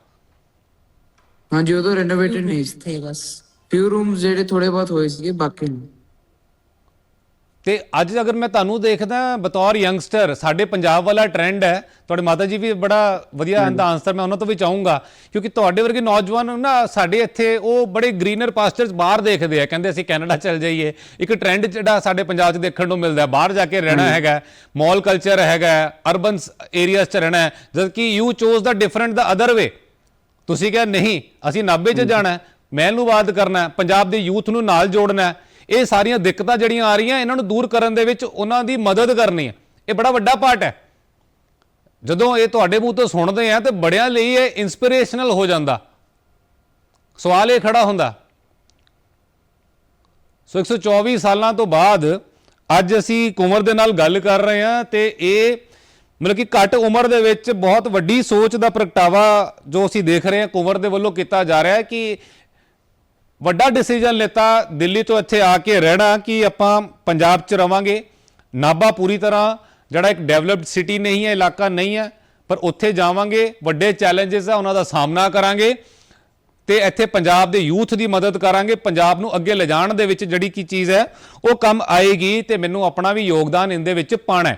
S3: ਹਾਂਜੀ ਉਦੋਂ ਰੈਨੋਵੇਟਡ ਨਹੀਂ ਸੀ।
S2: ਬਸ।
S3: ਫਿਊ ਰੂਮਸ ਜਿਹੜੇ ਥੋੜੇ ਬਹੁਤ ਹੋਏ ਸੀਗੇ ਬਾਕੀ ਨਹੀਂ
S1: ਤੇ ਅੱਜ ਅਗਰ ਮੈਂ ਤੁਹਾਨੂੰ ਦੇਖਦਾ ਬਤੌਰ ਯੰਗਸਟਰ ਸਾਡੇ ਪੰਜਾਬ ਵਾਲਾ ਟ੍ਰੈਂਡ ਹੈ। ਤੁਹਾਡੇ ਮਾਤਾ ਜੀ ਵੀ ਬੜਾ ਵਧੀਆ ਇਹਦਾ ਆਨਸਰ ਮੈਂ ਉਹਨਾਂ ਤੋਂ ਵੀ ਚਾਹੂੰਗਾ ਕਿਉਂਕਿ ਤੁਹਾਡੇ ਵਰਗੇ ਨੌਜਵਾਨ ਨਾ ਸਾਡੇ ਇੱਥੇ ਉਹ ਬੜੇ ਗ੍ਰੀਨਰ ਪਾਸਚਰਸ ਬਾਹਰ ਦੇਖਦੇ ਆ ਕਹਿੰਦੇ ਅਸੀਂ ਕੈਨੇਡਾ ਚੱਲ ਜਾਈਏ। ਇੱਕ ਟ੍ਰੈਂਡ ਜਿਹੜਾ ਸਾਡੇ ਪੰਜਾਬ 'ਚ ਦੇਖਣ ਨੂੰ ਮਿਲਦਾ ਬਾਹਰ ਜਾ ਕੇ ਰਹਿਣਾ ਹੈਗਾ ਮਾਲ ਕਲਚਰ ਹੈਗਾ ਅਰਬਨ ਏਰੀਆਜ਼ 'ਚ ਰਹਿਣਾ ਹੈ ਜਦਕਿ ਯੂ ਚੋਜ਼ ਦਾ ਡਿਫਰੈਂਟ ਦਾ ਅਦਰ ਵੇ ਤੁਸੀਂ ਕਿਹਾ ਨਹੀਂ ਅਸੀਂ ਨਾਭੇ 'ਚ ਜਾਣਾ ਹੈ ਮਹਿਲੂਬਾਦ ਕਰਨਾ ਪੰਜਾਬ ਦੇ ਯੂਥ ਨੂੰ ਨਾਲ ਜੋੜਨਾ ਹੈ। ਇਹ ਸਾਰੀਆਂ ਦਿੱਕਤਾਂ ਜਿਹੜੀਆਂ ਆ ਰਹੀਆਂ, ਇਹਨਾਂ ਨੂੰ ਦੂਰ ਕਰਨ ਦੇ ਵਿੱਚ ਉਹਨਾਂ ਦੀ ਮਦਦ ਕਰਨੀ ਹੈ। ਇਹ ਬੜਾ ਵੱਡਾ ਪਾਰਟ ਹੈ। ਜਦੋਂ ਇਹ ਤੁਹਾਡੇ ਮੂੰਹ ਤੋਂ ਸੁਣਦੇ ਆ ਤੇ ਬੜਿਆਂ ਲਈ ਇਹ ਇਨਸਪੀਰੇਸ਼ਨਲ ਹੋ ਜਾਂਦਾ। ਸਵਾਲ ਇਹ ਖੜਾ ਹੁੰਦਾ, ਸੋ 124 ਸਾਲਾਂ ਤੋਂ ਬਾਅਦ ਅੱਜ ਅਸੀਂ ਕੁੰਵਰ ਦੇ ਨਾਲ ਗੱਲ ਕਰ ਰਹੇ ਹਾਂ ਤੇ ਇਹ ਮਤਲਬ ਕਿ ਘੱਟ ਉਮਰ ਦੇ ਵਿੱਚ ਬਹੁਤ ਵੱਡੀ ਸੋਚ ਦਾ ਪ੍ਰਗਟਾਵਾ ਜੋ ਅਸੀਂ ਦੇਖ ਰਹੇ ਹਾਂ ਕੁੰਵਰ ਦੇ ਵੱਲੋਂ ਕੀਤਾ ਜਾ ਰਿਹਾ ਹੈ ਕਿ ਵੱਡਾ ਡਿਸੀਜਨ ਲਿੱਤਾ, ਦਿੱਲੀ ਤੋਂ ਇੱਥੇ ਆ ਕੇ ਰਹਿਣਾ ਕਿ ਆਪਾਂ ਪੰਜਾਬ 'ਚ ਰਵਾਂਗੇ। ਨਾਭਾ ਪੂਰੀ ਤਰ੍ਹਾਂ, ਜਿਹੜਾ ਇੱਕ ਡਿਵੈਲਪਡ ਸਿਟੀ ਨਹੀਂ ਹੈ, ਇਲਾਕਾ ਨਹੀਂ ਹੈ, ਪਰ ਉੱਥੇ ਜਾਵਾਂਗੇ, ਵੱਡੇ ਚੈਲੰਜਸ ਆ, ਉਹਨਾਂ ਦਾ ਸਾਹਮਣਾ ਕਰਾਂਗੇ ਤੇ ਇੱਥੇ ਪੰਜਾਬ ਦੇ ਯੂਥ ਦੀ ਮਦਦ ਕਰਾਂਗੇ, ਪੰਜਾਬ ਨੂੰ ਅੱਗੇ ਲਿਜਾਣ ਦੇ ਵਿੱਚ ਜਿਹੜੀ ਕੀ ਚੀਜ਼ ਹੈ, ਉਹ ਕੰਮ ਆਏਗੀ ਤੇ ਮੈਨੂੰ ਆਪਣਾ ਵੀ ਯੋਗਦਾਨ ਇਹਦੇ ਵਿੱਚ ਪਾਣਾ ਹੈ।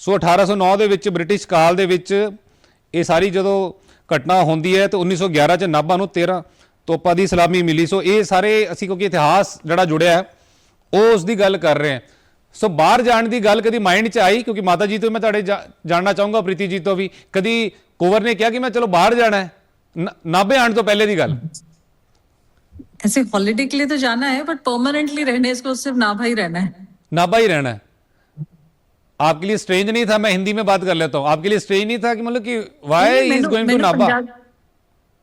S1: ਸੋ 1809 ਦੇ ਵਿੱਚ ਬ੍ਰਿਟਿਸ਼ ਕਾਲ ਦੇ ਵਿੱਚ ਇਹ ਸਾਰੀ ਜਦੋਂ ਘਟਨਾ ਹੁੰਦੀ ਹੈ, ਤੇ 1911 ਚ ਨਾਭਾ ਨੂੰ 13 ਤੋਪਾਂ ਦੀ ਸਲਾਮੀ ਮਿਲੀ ਸੋ ਇਹ ਸਾਰੇ ਅਸੀਂ ਕਿਉਂਕਿ ਇਤਿਹਾਸ ਜਿਹੜਾ ਜੁੜਿਆ ਹੈ ਉਹ ਉਸ ਦੀ ਗੱਲ ਕਰ ਰਹੇ ਹਾਂ ਸੋ ਬਾਹਰ ਜਾਣ ਦੀ ਗੱਲ ਕਦੀ ਮਾਈਂਡ 'ਚ ਆਈ ਕਿਉਂਕਿ ਮਾਤਾ ਜੀ ਤੋਂ ਮੈਂ ਤੁਹਾਡੇ ਜਾ- ਜਾਣਨਾ ਚਾਹੂੰਗਾ ਪ੍ਰੀਤੀ ਜੀ ਤੋਂ ਵੀ ਕਦੀ ਕੁਵਰ ਨੇ ਕਿਹਾ ਕਿ ਮੈਂ ਚਲੋ ਬਾਹਰ ਜਾਣਾ ਹੈ ਨਾ- ਨਾਭੇ ਆਉਣ ਤੋਂ ਪਹਿਲੇ ਦੀ ਗੱਲ
S2: ऐसे हॉलीडे के लिए तो जाना है बट परमानेंटली रहने इसको सिर्फ नाभा ही रहना है
S1: नाभा ही रहना है आपके लिए स्ट्रेंज नहीं था मैं हिंदी में बात कर लेता हूँ आपके लिए स्ट्रेंज नहीं था कि मतलब कि वाई इज
S2: ਮੈਨੂੰ-
S1: गोइंग टू
S2: ਮੈਨੂੰ
S1: नाभा
S2: पंजाब-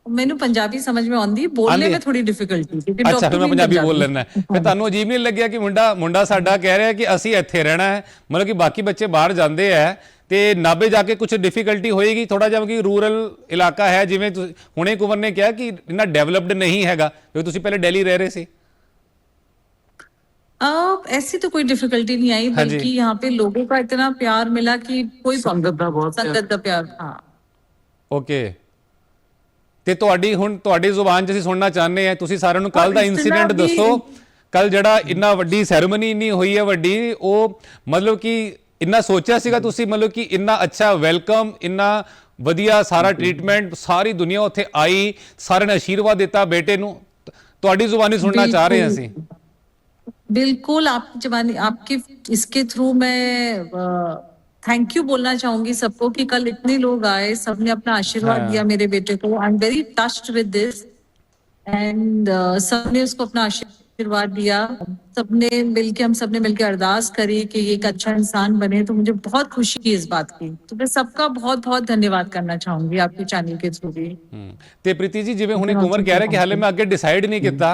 S2: ਮੈਨੂੰ ਪੰਜਾਬੀ ਸਮਝ में ਆਉਂਦੀ बोलने
S1: आंदी
S2: में
S1: है।
S2: थोड़ी डिफिकल्टी क्योंकि
S1: ਅੱਛਾ
S2: डॉक्टर
S1: ਫਿਰ ਮੈਂ
S2: भी
S1: ਪੰਜਾਬੀ
S2: पंजाबी।
S1: ਬੋਲ ਲੈਣਾ ਹੈ ਫਿਰ ਤੁਹਾਨੂੰ ਅਜੀਬ ਨਹੀਂ ਲੱਗਿਆ ਕਿ ਮੁੰਡਾ ਮੁੰਡਾ ਸਾਡਾ ਕਹਿ ਰਿਹਾ ਕਿ ਅਸੀਂ ਇੱਥੇ ਰਹਿਣਾ ਹੈ ਮਤਲਬ ਕਿ ਬਾਕੀ ਬੱਚੇ ਬਾਹਰ ਜਾਂਦੇ ਆ ਤੇ ਨਾਭੇ ਜਾ ਕੇ ਕੁਝ ਡਿਫਿਕਲਟੀ ਹੋਏਗੀ ਥੋੜਾ ਜਿਹਾ ਕਿ ਰੂਰਲ ਇਲਾਕਾ ਹੈ ਜਿਵੇਂ ਤੁਸੀਂ- ਹੁਣੇ ਕੁਵਰ ਨੇ ਕਿਹਾ ਕਿ ਇੰਨਾ ਡਿਵੈਲਪਡ ਨਹੀਂ ਹੈਗਾ ਕਿਉਂਕਿ ਤੁਸੀਂ ਪਹਿਲੇ ਦਿੱਲੀ ਰਹਿ ਰਹੇ ਸੀ
S2: अब ऐसी तो कोई डिफिकल्टी नहीं आई
S1: हाँ जी।
S2: बल्कि यहाँ पे लोगों का इतना प्यार मिला कि कोई
S3: ਸੰਗਤ ਦਾ ਬਹੁਤ ਪਿਆਰ।
S2: संगत का प्यार हाँ
S1: ਓਕੇ ਤੇ ਤੁਹਾਡੀ ਹੁਣ ਤੁਹਾਡੀ ਜ਼ੁਬਾਨ 'ਚ ਅਸੀਂ ਸੁਣਨਾ ਚਾਹੁੰਦੇ ਆ ਤੁਸੀਂ ਸਾਰਿਆਂ ਨੂੰ ਕੱਲ ਦਾ
S2: ਔਰ ਇਸ
S1: ਇਨਸੀਡੈਂਟ
S2: ਤਰ੍ਹਾਂ ਵੀ-
S1: ਦੱਸੋ ਕੱਲ ਜਿਹੜਾ ਇੰਨਾ ਵੱਡੀ ਸੈਰੇਮਨੀ ਇੰਨੀ ਹੋਈ ਹੈ ਵੱਡੀ ਉਹ ਮਤਲਬ ਕਿ ਇੰਨਾ ਸੋਚਿਆ ਸੀਗਾ ਤੁਸੀਂ ਮਤਲਬ ਕਿ ਇੰਨਾ ਅੱਛਾ ਵੈਲਕਮ ਇੰਨਾ ਵਧੀਆ ਸਾਰਾ ਟ੍ਰੀਟਮੈਂਟ ਸਾਰੀ ਦੁਨੀਆ ਉੱਥੇ ਆਈ ਸਾਰਿਆਂ ਨੇ ਆਸ਼ੀਰਵਾਦ ਦਿੱਤਾ ਬੇਟੇ ਨੂੰ ਤੁਹਾਡੀ ਜ਼ੁਬਾਨੀ ਸੁਣਨਾ ਚਾਹ ਰਹੇ ਹਾਂ ਅਸੀਂ
S2: बिल्कुल आप जवानी आपके इसके थ्रू मैं थैंक यू बोलना चाहूंगी सबको कि कल इतने लोग आए सबने अपना आशीर्वाद
S1: हाँ।
S2: दिया मेरे बेटे को I am very touched with this and सबने उसको अपना आशीर्वाद दिया सबने मिलके हम सबने मिलके अरदास करी कि ये एक अच्छा इंसान बने तो मुझे बहुत खुशी की इस बात की तो मैं सबका बहुत बहुत धन्यवाद करना चाहूंगी आपके चैनल के थ्रू भी
S1: ਹੂੰ। ਤੇ ਪ੍ਰੀਤੀ ਜੀ ਜਿਵੇਂ ਹੁਣੇ ਕੁਮਰ ਕਹਿ ਰਿਹਾ ਕਿ ਹਾਲੇ ਮੈਂ ਅੱਗੇ ਡਿਸਾਈਡ ਨਹੀਂ ਕੀਤਾ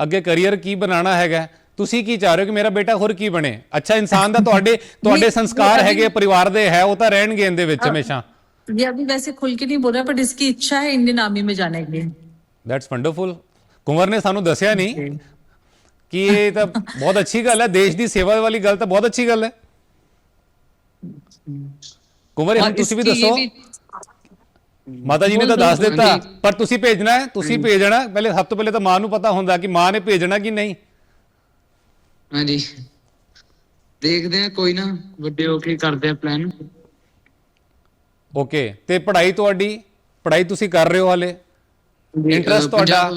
S1: ਅੱਗੇ ਕੈਰੀਅਰ ਕੀ ਬਣਾਉਣਾ ਹੈਗਾ ਤੁਸੀਂ ਕੀ ਚਾਹ ਰਹੇ ਹੋ ਕਿ ਮੇਰਾ ਬੇਟਾ ਹੋਰ ਕੀ ਬਣੇ ਅੱਛਾ ਇਨਸਾਨ ਦਾ ਤੁਹਾਡੇ ਤੁਹਾਡੇ ਸੰਸਕਾਰ ਹੈਗੇ ਪਰਿਵਾਰ ਦੇ ਹੈ ਉਹ ਤਾਂ ਰਹਿਣਗੇ ਇਹਦੇ ਵਿੱਚ ਹਮੇਸ਼ਾ
S2: ये अभी वैसे खुल के नहीं बोल रहा बट इसकी इच्छा है इंडियन आर्मी में जाने के लिए
S1: ਦੈਟਸ ਵੰਡਰਫੁਲ ਕੁੰਵਰ ਨੇ ਸਾਨੂੰ ਦੱਸਿਆ ਨਹੀਂ ਕਿ ਇਹ ਤਾਂ ਬਹੁਤ ਅੱਛੀ ਗੱਲ ਹੈ ਦੇਸ਼ ਦੀ ਸੇਵਾ ਵਾਲੀ ਗੱਲ ਤਾਂ ਬਹੁਤ ਅੱਛੀ ਗੱਲ ਹੈ ਕੁੰਵਰ ਹੁਣ
S2: और
S1: ਤੁਸੀਂ ਵੀ
S2: इसकी ये
S1: ਦੱਸੋ
S2: भी
S1: ਮਾਤਾ ਜੀ ਨੇ ਤਾਂ
S2: ਬੋਲ
S1: ਦੱਸ
S2: ਦਿਓ,
S1: ਦਿੱਤਾ ਪਰ ਤੁਸੀਂ ਭੇਜਣਾ ਹੈ ਤੁਸੀਂ ਭੇਜਣਾ ਪਹਿਲੇ ਸਭ ਤੋਂ ਪਹਿਲੇ ਤਾਂ ਮਾਂ ਨੂੰ ਪਤਾ ਹੁੰਦਾ ਕਿ ਮਾਂ ਨੇ ਭੇਜਣਾ ਕਿ ਨਹੀਂ
S3: ਹਾਂਜੀ। ਦੇਖਦੇ ਆ ਕੋਈ ਨਾ। ਵੱਡੇ ਹੋ ਕੇ ਕਰਦੇ ਆ ਪਲਾਨ
S1: ਓਕੇ ਤੇ ਪੜ੍ਹਾਈ ਤੁਹਾਡੀ? ਪੜ੍ਹਾਈ ਤੁਸੀਂ ਕਰ ਰਹੇ ਹੋ ਹਾਲੇ? Interest ਤੁਹਾਡਾ?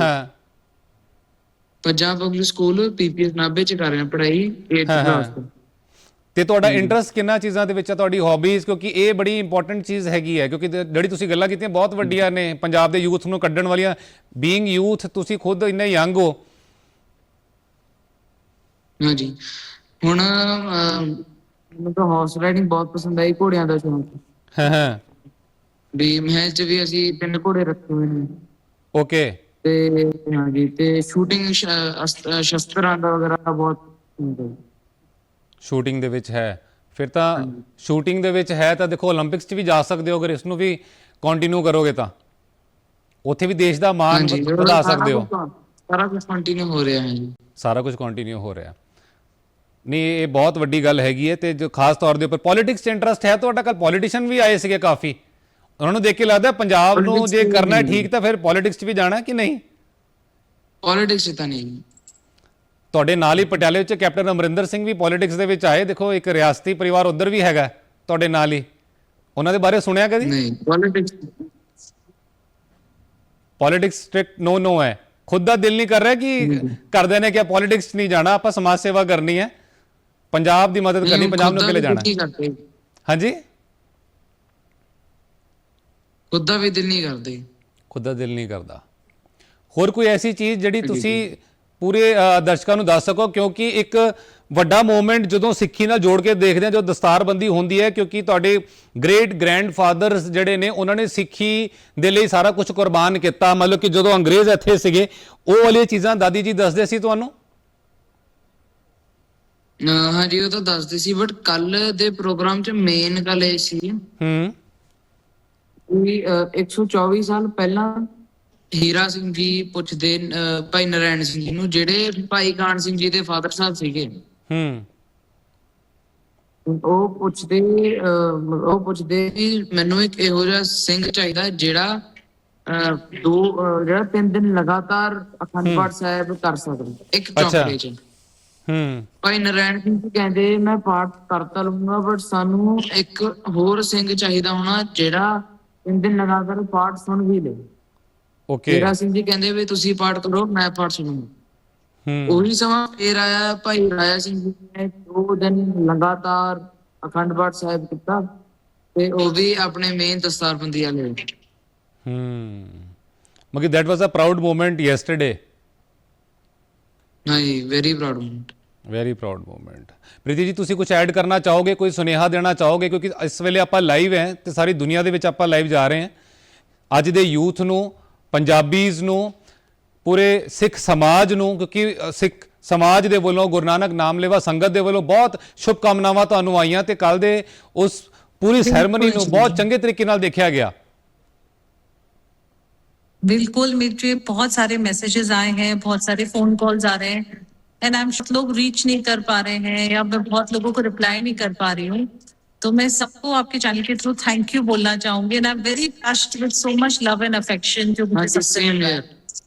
S1: ਹਾਂ।
S3: ਪੰਜਾਬ ਪਬਲਿਕ ਸਕੂਲ ਪੀਪੀਐਸ ਨਾਭੇ ਚ ਕਰ ਰਹੇ ਆ ਪੜ੍ਹਾਈ 8th
S1: ਹਾਂ, ਹਾਂ।
S3: ਕਲਾਸ ਤੋਂ
S1: ਤੁਹਾਡਾ ਇੰਟਰਸਟ ਕਿੰਨਾ ਚੀਜ਼ਾਂ ਦੇ ਵਿੱਚ ਹੈ ਤੁਹਾਡੀ ਹੌਬੀਜ਼ ਕਿਉਂਕਿ ਇਹ ਬੜੀ ਇੰਪੋਰਟੈਂਟ ਚੀਜ਼ ਹੈਗੀ ਹੈ ਕਿਉਂਕਿ ਜਿਹੜੀ ਤੁਸੀਂ ਗੱਲਾਂ ਕੀਤੀਆਂ ਬਹੁਤ ਵੱਡੀਆਂ ਨੇ। ਪੰਜਾਬ ਦੇ ਯੂਥ ਨੂੰ ਕੱਢਣ ਵਾਲੀਆਂ। ਬੀਇੰਗ ਯੂਥ ਤੁਸੀਂ ਖੁਦ ਇੰਨੇ ਯੰਗ ਹੋ।
S3: ਹਾਂਜੀ। ਹੁਣ ਮੈਨੂੰ ਤਾਂ ਹਾਰਸ ਰਾਈਡਿੰਗ ਬਹੁਤ ਪਸੰਦ ਆਈ ਘੋੜਿਆਂ ਦਾ ਸ਼ੌਂਕ।
S1: ਹਾਂ ਹਾਂ। ਵੀ
S3: ਮਹਿਲ ਚ ਵੀ ਅਸੀਂ ਤਿੰਨ ਘੋੜੇ ਰੱਖੇ ਹੋਏ ਨੇ।
S1: ਓਕੇ
S3: ਤੇ ਹਾਂਜੀ ਤੇ ਸ਼ੂਟਿੰਗ ਸ਼ਸਤਰਾਂ ਦਾ ਵਗੈਰਾ ਬਹੁਤ
S1: ਸ਼ੂਟਿੰਗ ਦੇ ਵਿੱਚ ਹੈ। ਫਿਰ ਤਾਂ ਸ਼ੂਟਿੰਗ ਦੇ ਵਿੱਚ ਹੈ ਤਾਂ ਦੇਖੋ 올림픽ਸ 'ਚ ਵੀ ਜਾ ਸਕਦੇ ਹੋ ਅਗਰ ਇਸ ਨੂੰ ਵੀ ਕੰਟੀਨਿਊ ਕਰੋਗੇ ਤਾਂ। ਉੱਥੇ ਵੀ ਦੇਸ਼ ਦਾ ਮਾਣ ਵਧਾ ਸਕਦੇ ਹੋ।
S3: ਸਾਰਾ ਕੁਝ ਕੰਟੀਨਿਊ ਹੋ ਰਿਹਾ ਹੈ ਜੀ।
S1: ਸਾਰਾ ਕੁਝ ਕੰਟੀਨਿਊ ਹੋ ਰਿਹਾ। ਨਹੀਂ ਇਹ ਬਹੁਤ ਵੱਡੀ ਗੱਲ ਹੈਗੀ ਹੈ ਤੇ ਜੋ ਖਾਸ ਤੌਰ ਦੇ ਉੱਪਰ ਪੋਲਿਟਿਕਸ 'ਚ ਇੰਟਰਸਟ ਹੈ ਤੁਹਾਡਾ ਕੱਲ ਪੋਲੀਟੀਸ਼ੀਅਨ ਵੀ ਆਏ ਸੀਗੇ ਕਾਫੀ। ਉਹਨਾਂ ਨੂੰ ਦੇਖ ਕੇ ਲੱਗਦਾ ਪੰਜਾਬ ਨੂੰ ਜੇ
S3: ਚ
S1: ਕਰਨਾ ਠੀਕ ਤਾਂ ਫਿਰ ਪੋਲਿਟਿਕਸ 'ਚ ਵੀ ਜਾਣਾ ਕਿ ਨਹੀਂ?
S3: ਪੋਲਿਟਿਕਸ ਤਾਂ ਨਹੀਂ।
S1: ਤੁਹਾਡੇ ਨਾਲ ਹੀ ਪਟਿਆਲੇ ਵਿੱਚ ਕੈਪਟਨ ਅਮਰਿੰਦਰ ਸਿੰਘ ਵੀ ਪੋਲਿਟਿਕਸ ਦੇ ਵਿੱਚ ਆਏ। ਦੇਖੋ ਇੱਕ ਰਿਆਸਤੀ ਪਰਿਵਾਰ ਉਧਰ ਵੀ ਹੈਗਾ ਤੁਹਾਡੇ ਨਾਲ ਹੀ। ਉਹਨਾਂ ਦੇ ਬਾਰੇ ਸੁਣਿਆ ਕਦੀ?
S3: ਨਹੀਂ politics
S1: politics strict no no ਹੈ। ਖੁਦ ਦਾ ਦਿਲ ਨਹੀਂ ਕਰ ਰਿਹਾ ਕਿ ਕਰਦਿਆਂ ਨੇ ਕਿ ਪੋਲਿਟਿਕਸ ਨਹੀਂ ਜਾਣਾ ਆਪਾਂ ਸਮਾਜ ਸੇਵਾ ਕਰਨੀ ਹੈ। ਪੰਜਾਬ ਦੀ ਮਦਦ ਕਰਨੀ ਪੰਜਾਬ ਨੂੰ ਕਿਲੇ ਜਾਣਾ। ਹਾਂਜੀ?
S3: ਖੁਦ ਦਾ ਵੀ ਦਿਲ ਨਹੀਂ ਕਰਦੇ।
S1: ਖੁਦ ਦਾ ਦਿਲ ਨਹੀਂ ਕਰਦਾ। ਹੋਰ ਕੋਈ ਐਸੀ ਚੀਜ਼ ਜਿਹੜੀ ਤੁਸੀਂ ਪੂਰੇ ਦਰਸ਼ਕਾਂ ਨੂੰ ਦੱਸ ਸਕੋ? ਕਿਉਂਕਿ ਇੱਕ ਵੱਡਾ ਮੂਵਮੈਂਟ ਜਦੋਂ ਸਿੱਖੀ ਨਾਲ ਜੋੜ ਕੇ ਦੇਖਦੇ ਆ ਜੋ ਦਸਤਾਰਬੰਦੀ ਹੁੰਦੀ ਹੈ ਕਿਉਂਕਿ ਤੁਹਾਡੇ ਗ੍ਰੇਟ ਗ੍ਰੈਂਡਫਾਦਰਸ ਜਿਹੜੇ ਨੇ ਉਹਨਾਂ ਨੇ ਸਿੱਖੀ ਦੇ ਲਈ ਸਾਰਾ ਕੁਝ ਕੁਰਬਾਨ ਕੀਤਾ। ਮਤਲਬ ਕਿ ਜਦੋਂ ਅੰਗਰੇਜ਼ ਇੱਥੇ ਸੀਗੇ ਉਹ ਵਾਲੀਆਂ ਚੀਜ਼ਾਂ ਦਾਦੀ ਜੀ ਦੱਸਦੇ ਸੀ ਤੁਹਾਨੂੰ?
S3: ਹਾਂਜੀ ਉਹ ਤਾਂ ਦੱਸਦੇ ਸੀ ਬਟ ਕੱਲ ਦੇ ਪ੍ਰੋਗਰਾਮ 'ਚ ਮੇਨ ਗੱਲ ਇਹ ਸੀ
S1: ਹੂੰ।
S3: ਅਹ, 124 ਸਾਲ ਪਹਿਲਾਂ ਹੀਰਾ ਸਿੰਘ ਜੀ ਪੁੱਛਦੇ ਅਹ, ਭਾਈ ਨਰੈਣ ਸਿੰਘ ਜੀ ਨੂੰ ਜਿਹੜੇ ਭਾਈ ਕਾਨ ਸਿੰਘ ਜੀ ਦੇ ਫਾਦਰ ਸਾਹਿਬ ਸੀਗੇ।
S1: ਹੂੰ।
S3: ਉਹ ਪੁੱਛਦੇ ਅਹ, ਉਹ ਪੁੱਛਦੇ ਕਿ ਮੈਨੂੰ ਇੱਕ ਇਹੋ ਜਿਹਾ ਸਿੰਘ ਚਾਹੀਦਾ ਜਿਹੜਾ ਅਹ, ਦੋ ਅਹ, ਜਿਹੜਾ ਤਿੰਨ ਦਿਨ ਲਗਾਤਾਰ ਅਖੰਡ ਪਾਠ ਸਾਹਿਬ ਕਰ ਸਕਦਾ। ਇੱਕ
S1: ਅੱਛਾ।
S3: ਚੌਕੜੇ 'ਚ।
S1: ਹੂੰ।
S3: ਭਾਈ ਨਰੈਣ ਸਿੰਘ ਜੀ ਕਹਿੰਦੇ ਮੈਂ ਪਾਠ ਕਰਤਾ ਲੂੰਗਾ ਬਟ ਸਾਨੂੰ ਇੱਕ ਹੋਰ ਸਿੰਘ ਚਾਹੀਦਾ ਹੋਣਾ ਜਿਹੜਾ ਤਿੰਨ ਦਿਨ ਲਗਾਤਾਰ ਪਾਠ ਸੁਣ ਵੀ ਲੇ
S1: ਓਕੇ।
S3: ਹੀਰਾ ਸਿੰਘ ਜੀ ਕਹਿੰਦੇ ਵੀ ਤੁਸੀਂ ਪਾਠ ਕਰੋ ਮੈਂ ਪਾਠ ਸੁਣੂੰਗਾ।
S1: ਹੂੰ।
S3: ਉਹੀ ਸਮਾਂ ਫੇਰ ਆਇਆ ਭਾਈ ਰਾਇਆ ਸਿੰਘ ਜੀ ਨੇ ਦੋ ਦਿਨ ਲਗਾਤਾਰ ਅਖੰਡ ਪਾਠ ਸਾਹਿਬ ਕੀਤਾ ਤੇ ਉਹ ਵੀ ਆਪਣੇ ਮੇਨ ਦਸਤਾਰਬੰਦੀ ਵਾਲੇ
S1: ਹੂੰ। ਮਗੀ that was a proud moment yesterday
S3: ਹਾਂਜੀ very proud moment
S1: very proud moment Preeti ji ਤੁਸੀਂ ਕੁਝ ਐਡ ਕਰਨਾ ਚਾਹੋਗੇ ਕੋਈ ਸੁਨੇਹਾ ਦੇਣਾ ਚਾਹੋਗੇ ਕਿਉਂਕਿ ਇਸ ਵੇਲੇ ਆਪਾਂ ਲਾਈਵ ਹੈ ਤੇ ਸਾਰੀ ਦੁਨੀਆ ਦੇ ਵਿੱਚ ਆਪਾਂ ਲਾਈਵ ਜਾ ਰਹੇ ਹਾਂ ਅੱਜ ਦੇ ਯੂਥ ਨੂੰ ਪੰਜਾਬੀਜ਼ ਨੂੰ ਪੂਰੇ ਸਿੱਖ ਸਮਾਜ ਨੂੰ ਕਿਉਂਕਿ ਅ, ਸਿੱਖ ਸਮਾਜ ਦੇ ਵੱਲੋਂ ਗੁਰੂ ਨਾਨਕ ਨਾਮ ਲੈਵਾ ਸੰਗਤ ਦੇ ਵੱਲੋਂ ਬਹੁਤ ਸ਼ੁਭ ਕਾਮਨਾਵਾਂ ਤੁਹਾਨੂੰ ਆਈਆਂ ਤੇ ਕੱਲ ਦੇ ਉਸ ਪੂਰੀ ਸੈਰੇਮਨੀ ਨੂੰ ਬਹੁਤ ਚੰਗੇ ਤਰੀਕੇ ਨਾਲ ਦੇਖਿਆ ਗਿਆ
S2: बिल्कुल मुझे बहुत सारे मैसेजेस आए हैं बहुत सारे फोन कॉल्स आ रहे हैं एंड आई एम लोग रीच नहीं कर पा रहे हैं या मैं बहुत लोगों को रिप्लाई नहीं कर पा रही हूँ। तो मैं सबको आपके चैनल के थ्रू थैंक यू बोलना चाहूँगी। And I am very touched with so much love and affection जो मुझे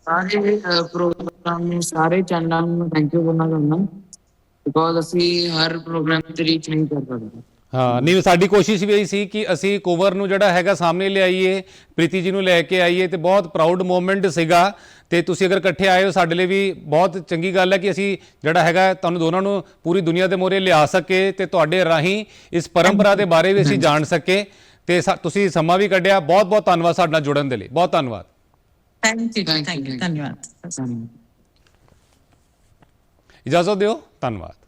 S2: हाँ,
S3: सारे प्रोग्राम सारे चैनल में थैंक यू बोलना चाहूँगा। बिकॉज़ असं हर प्रोग्राम रीच नहीं कर पा रहे
S1: ਹਾਂ ਨਹੀਂ ਸਾਡੀ ਕੋਸ਼ਿਸ਼ ਵੀ ਇਹੀ ਸੀ ਕਿ ਅਸੀਂ ਕੋਵਰ ਨੂੰ ਜਿਹੜਾ ਹੈਗਾ ਸਾਹਮਣੇ ਲਿਆਈਏ ਪ੍ਰੀਤੀ ਜੀ ਨੂੰ ਲੈ ਕੇ ਆਈਏ ਤੇ ਬਹੁਤ ਪ੍ਰਾਊਡ ਮੂਮੈਂਟ ਸੀਗਾ ਤੇ ਤੁਸੀਂ ਅਗਰ ਇਕੱਠੇ ਆਏ ਹੋ ਸਾਡੇ ਲਈ ਵੀ ਬਹੁਤ ਚੰਗੀ ਗੱਲ ਹੈ ਕਿ ਅਸੀਂ ਜਿਹੜਾ ਹੈਗਾ ਤੁਹਾਨੂੰ ਦੋਨਾਂ ਨੂੰ ਪੂਰੀ ਦੁਨੀਆ ਦੇ ਮੋਰੇ ਲਿਆ ਸਕੇ ਤੇ ਤੁਹਾਡੇ ਰਾਹੀਂ ਇਸ ਪਰੰਪਰਾ ਦੇ ਬਾਰੇ ਵੀ ਅਸੀਂ ਜਾਣ ਸਕੇ ਤੇ ਤੁਸੀਂ ਸਮਾਂ ਵੀ ਕੱਢਿਆ ਬਹੁਤ ਬਹੁਤ ਧੰਨਵਾਦ ਸਾਡੇ ਨਾਲ ਜੁੜਨ ਦੇ ਲਈ ਬਹੁਤ ਧੰਨਵਾਦ।
S2: ਥੈਂਕ
S3: ਯੂ ਥੈਂਕ
S2: ਯੂ
S3: ਧੰਨਵਾਦ।
S1: ਇਜਾਜ਼ਤ ਦਿਓ ਧੰਨਵਾਦ।